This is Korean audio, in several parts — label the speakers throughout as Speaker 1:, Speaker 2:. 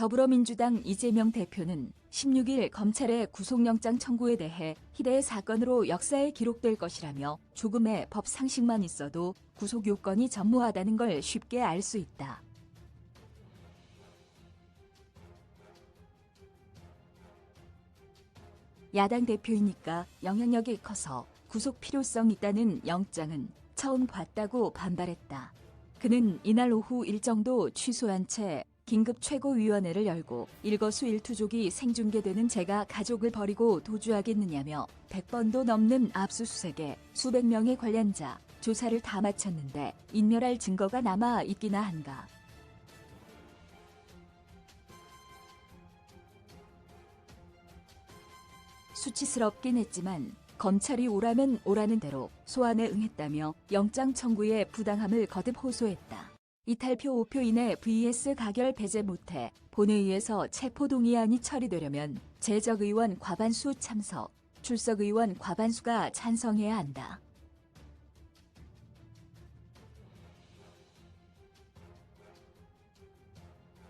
Speaker 1: 더불어민주당 이재명 대표는 16일 검찰의 구속영장 청구에 대해 희대의 사건으로 역사에 기록될 것이라며 조금의 법 상식만 있어도 구속 요건이 전무하다는 걸 쉽게 알 수 있다. 야당 대표이니까 영향력이 커서 구속 필요성 있다는 영장은 처음 봤다고 반발했다. 그는 이날 오후 일정도 취소한 채 긴급 최고위원회를 열고 일거수일투족이 생중계되는 제가 가족을 버리고 도주하겠느냐며 100번도 넘는 압수수색에 수백 명의 관련자 조사를 다 마쳤는데 인멸할 증거가 남아 있기나 한가. 수치스럽긴 했지만 검찰이 오라면 오라는 대로 소환에 응했다며 영장 청구의 부당함을 거듭 호소했다. 이탈표 5표 이내 vs 가결 배제 못해 본회의에서 체포동의안이 처리되려면 재적의원 과반수 참석, 출석 의원 과반수가 찬성해야 한다.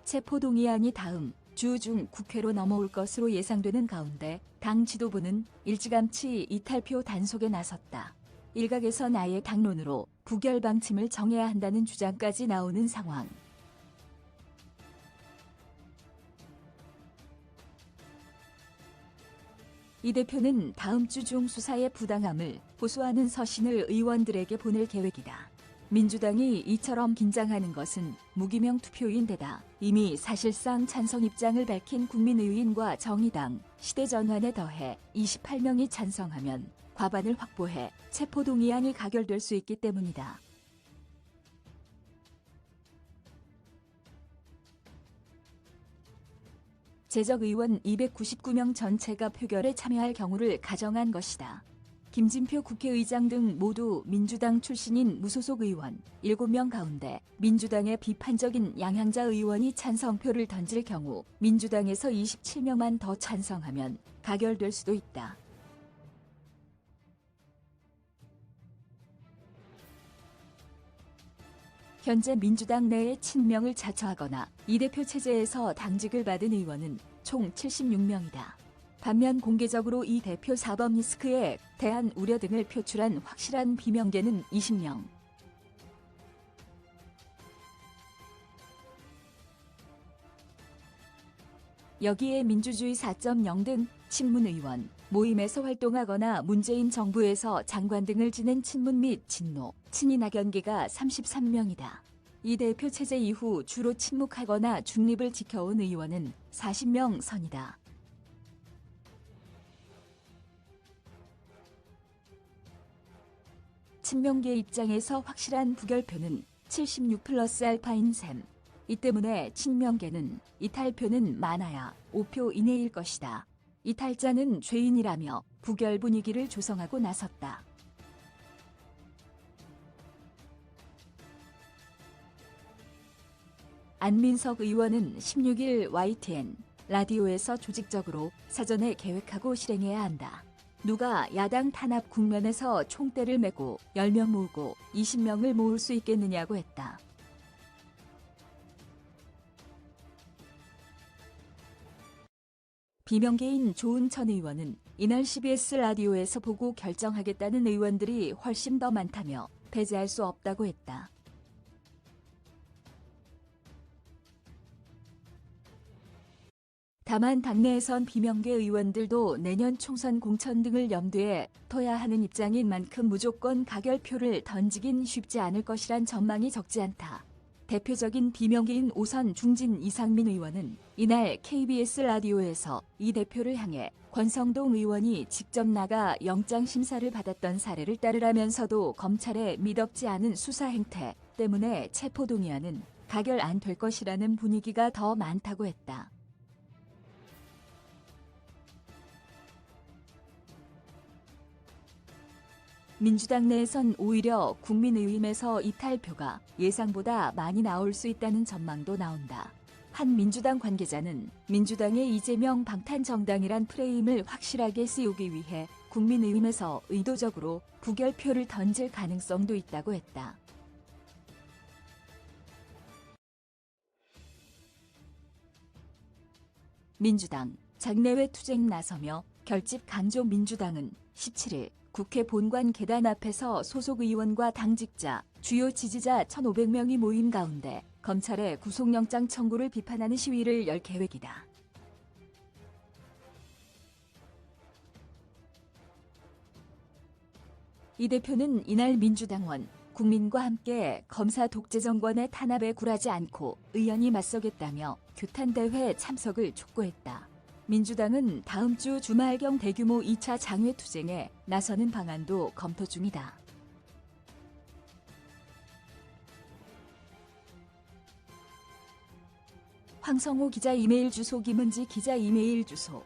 Speaker 1: 체포동의안이 다음 주 중 국회로 넘어올 것으로 예상되는 가운데 당 지도부는 일찌감치 이탈표 단속에 나섰다. 일각에선 아예 당론으로 부결 방침을 정해야 한다는 주장까지 나오는 상황. 이 대표는 다음 주 중 수사의 부당함을 호소하는 서신을 의원들에게 보낼 계획이다. 민주당이 이처럼 긴장하는 것은 무기명 투표인 데다 이미 사실상 찬성 입장을 밝힌 국민의힘과 정의당, 시대전환에 더해 28명이 찬성하면 과반을 확보해 체포 동의안이 가결될 수 있기 때문이다. 재적 의원 299명 전체가 표결에 참여할 경우를 가정한 것이다. 김진표 국회의장 등 모두 민주당 출신인 무소속 의원 7명 가운데 민주당의 비판적인 양향자 의원이 찬성표를 던질 경우 민주당에서 27명만 더 찬성하면 가결될 수도 있다. 현재 민주당 내에 친명을 자처하거나 이 대표 체제에서 당직을 받은 의원은 총 76명이다. 반면 공개적으로 이 대표 사법 리스크에 대한 우려 등을 표출한 확실한 비명계는 20명. 여기에 민주주의 4.0 등 친문의원, 모임에서 활동하거나 문재인 정부에서 장관 등을 지낸 친문 및 친노, 친인 학연계가 33명이다. 이 대표 체제 이후 주로 침묵하거나 중립을 지켜온 의원은 40명 선이다. 친명계 입장에서 확실한 부결표는 76 플러스 알파인 셈. 이 때문에 친명계는 이탈표는 많아야 5표 이내일 것이다. 이탈자는 죄인이라며 부결 분위기를 조성하고 나섰다. 안민석 의원은 16일 YTN 라디오에서 조직적으로 사전에 계획하고 실행해야 한다. 누가 야당 탄압 국면에서 총대를 메고 10명 모으고 20명을 모을 수 있겠느냐고 했다. 비명계인 조은천 의원은 이날 CBS 라디오에서 보고 결정하겠다는 의원들이 훨씬 더 많다며 배제할 수 없다고 했다. 다만 당내에선 비명계 의원들도 내년 총선 공천 등을 염두에 둬야 하는 입장인 만큼 무조건 가결표를 던지긴 쉽지 않을 것이란 전망이 적지 않다. 대표적인 비명계인 오선 중진 이상민 의원은 이날 KBS 라디오에서 이 대표를 향해 권성동 의원이 직접 나가 영장 심사를 받았던 사례를 따르라면서도 검찰의 미덥지 않은 수사 행태 때문에 체포동의안은 가결 안 될 것이라는 분위기가 더 많다고 했다. 민주당 내에선 오히려 국민의힘에서 이탈표가 예상보다 많이 나올 수 있다는 전망도 나온다. 한 민주당 관계자는 민주당의 이재명 방탄 정당이란 프레임을 확실하게 씌우기 위해 국민의힘에서 의도적으로 부결표를 던질 가능성도 있다고 했다. 민주당 장내외 투쟁 나서며 결집 강조 민주당은 17일 국회 본관 계단 앞에서 소속 의원과 당직자, 주요 지지자 1,500명이 모임 가운데 검찰의 구속영장 청구를 비판하는 시위를 열 계획이다. 이 대표는 이날 민주당원 국민과 함께 검사 독재 정권의 탄압에 굴하지 않고 의연히 맞서겠다며 규탄대회 참석을 촉구했다. 민주당은 다음 주 주말경 대규모 2차 장외 투쟁에 나서는 방안도 검토 중이다. 황성호 기자 이메일 주소 김은지 기자 이메일 주소